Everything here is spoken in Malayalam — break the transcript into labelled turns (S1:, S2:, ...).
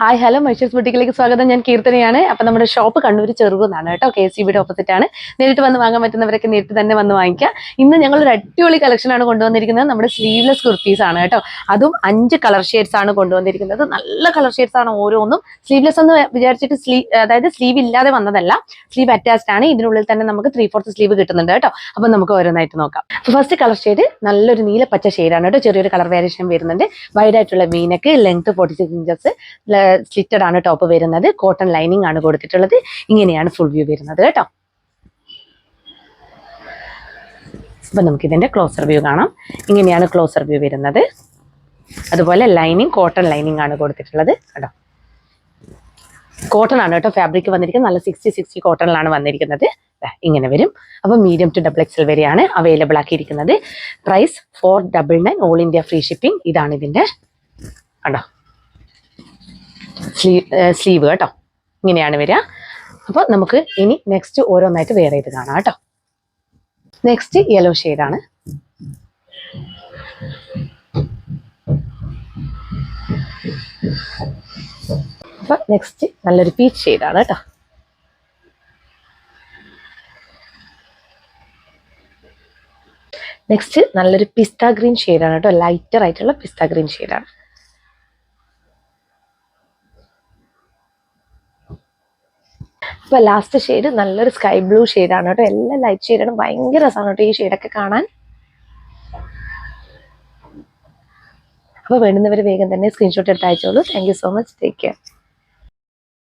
S1: ഹായ് ഹലോ മൈഷൂസ് ബുട്ടിക്കിലേക്ക് സ്വാഗതം. ഞാൻ കീർത്തനയാണ്. അപ്പം നമ്മുടെ ഷോപ്പ് കണ്ണൂർ ചെറുകുന്നാണ് കേട്ടോ. കെ സി ബിയുടെ ഓപ്പോസിറ്റ് ആണ്. നേരിട്ട് വന്ന് വാങ്ങാൻ പറ്റുന്നവരൊക്കെ നേരിട്ട് തന്നെ വന്ന് വാങ്ങിക്കാം ഇന്ന് ഞങ്ങൾ ഒരു അടിപൊളി കളക്ഷൻ ആണ് കൊണ്ടുവന്നിരിക്കുന്നത്. നമ്മുടെ സ്ലീവ്ലെസ് കുർത്തീസ് ആണ് കേട്ടോ. അതും അഞ്ച് കളർ ഷെയ്ഡ്സ് ആണ് കൊണ്ടുവന്നിരിക്കുന്നത്. നല്ല കളർ ഷെയ്ഡ്സ് ആണ് ഓരോന്നും. സ്ലീവ്ലെസ് എന്ന് വിചാരിച്ചിട്ട് സ്ലീവ് അതായത് സ്ലീവ് ഇല്ലാതെ വന്നതല്ല. സ്ലീവ് അറ്റാച്ച്ഡ് ആണ്. ഇതിനുള്ളിൽ തന്നെ നമുക്ക് ത്രീ ഫോർത്ത് സ്ലീവ് കിട്ടുന്നുണ്ട് കേട്ടോ. അപ്പം നമുക്ക് ഓരോന്നായിട്ട് നോക്കാം. ഫസ്റ്റ് കളർ ഷെയ്ഡ് നല്ലൊരു നീല പച്ച ഷെയ്ഡാണ് കേട്ടോ. ചെറിയൊരു കളർ വേരിയേഷൻ വരുന്നുണ്ട്. വൈഡ് ആയിട്ടുള്ള മീനക്ക് length forty six inches slitted ആണ് ടോപ്പ് വരുന്നത്. കോട്ടൺ ലൈനിങ് ആണ് കൊടുത്തിട്ടുള്ളത്. ഇങ്ങനെയാണ് ഫുൾ വ്യൂ വരുന്നത് കേട്ടോ. അപ്പൊ നമുക്ക് ഇതിന്റെ ക്ലോസർ വ്യൂ കാണാം. ഇങ്ങനെയാണ് ക്ലോസർ വ്യൂ വരുന്നത്. അതുപോലെ ലൈനിങ് കോട്ടൺ ലൈനിങ് ആണ് കൊടുത്തിട്ടുള്ളത് കേട്ടോ. കോട്ടൺ ആണ് കേട്ടോ ഫാബ്രിക് വന്നിരിക്കുന്നത്. നല്ല സിക്സ്റ്റി സിക്സ്റ്റി കോട്ടണിലാണ് വന്നിരിക്കുന്നത്. ഇങ്ങനെ വരും. അപ്പോൾ മീഡിയം ടു ഡബിൾ എക്സൽ വരെയാണ് available ആക്കിയിരിക്കുന്നത്. Price four double nine all India free shipping ഇതാണ് ഇതിന്റെ കണ്ടോ? സ്ലീവ് സ്ലീവ് കേട്ടോ. ഇങ്ങനെയാണ് വരിക. അപ്പോൾ നമുക്ക് ഇനി നെക്സ്റ്റ് ഓരോന്നായിട്ട് വേറെ ഇത് കാണാം കേട്ടോ. നെക്സ്റ്റ് യെല്ലോ ആണ്. അപ്പൊ നെക്സ്റ്റ് നല്ലൊരു പീച്ച് ആണ് കേട്ടോ. നെക്സ്റ്റ് നല്ലൊരു പിസ്ത ഗ്രീൻ ആണ് കേട്ടോ. ലൈറ്റർ ആയിട്ടുള്ള പിസ്ത ഗ്രീൻ ആണ്. അപ്പൊ ലാസ്റ്റ് ഷെയ്ഡ് നല്ലൊരു സ്കൈ ബ്ലൂ ആണ് കേട്ടോ. എല്ലാ ലൈറ്റ് ഷെയ്ഡാണ് ഭയങ്കര രസമാണ് കേട്ടോ ഈ ഷെയ്ഡൊക്കെ കാണാൻ. അപ്പൊ വേണ്ടുന്നവർ വേഗം തന്നെ സ്ക്രീൻഷോട്ട് എടുത്ത് അയച്ചോളൂ thank you so much take care